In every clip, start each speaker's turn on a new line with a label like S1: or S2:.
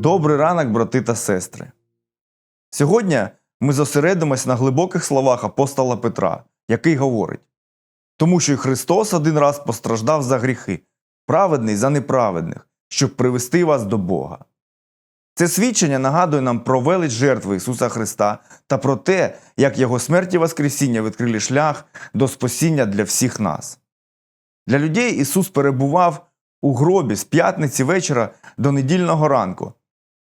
S1: Добрий ранок, брати та сестри. Сьогодні ми зосередимось на глибоких словах апостола Петра, який говорить: тому що й Христос один раз постраждав за гріхи, праведний за неправедних, щоб привести вас до Бога. Це свідчення нагадує нам про велич жертви Ісуса Христа та про те, як Його смерть і Воскресіння відкрили шлях до спасіння для всіх нас. Для людей Ісус перебував у гробі з п'ятниці вечора до недільного ранку.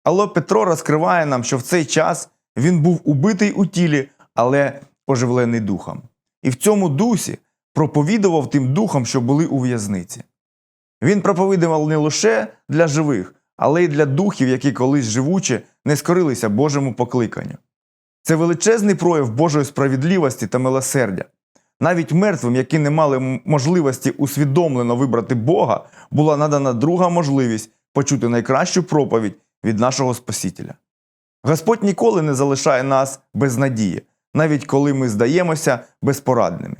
S1: Але Петро розкриває нам, що в цей час він був убитий у тілі, але оживлений духом. І в цьому дусі проповідував тим духам, що були у в'язниці. Він проповідував не лише для живих, але й для духів, які колись живучи не скорилися Божому покликанню. Це величезний прояв Божої справедливості та милосердя. Навіть мертвим, які не мали можливості усвідомлено вибрати Бога, була надана друга можливість почути найкращу проповідь від нашого Спасителя. Господь ніколи не залишає нас без надії, навіть коли ми здаємося безпорадними.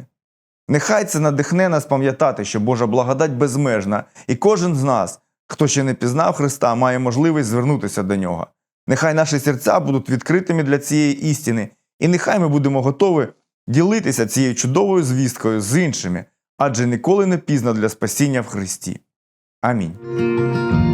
S1: Нехай це надихне нас пам'ятати, що Божа благодать безмежна, і кожен з нас, хто ще не пізнав Христа, має можливість звернутися до нього. Нехай наші серця будуть відкритими для цієї істини, і нехай ми будемо готові ділитися цією чудовою звісткою з іншими, адже ніколи не пізно для спасіння в Христі. Амінь.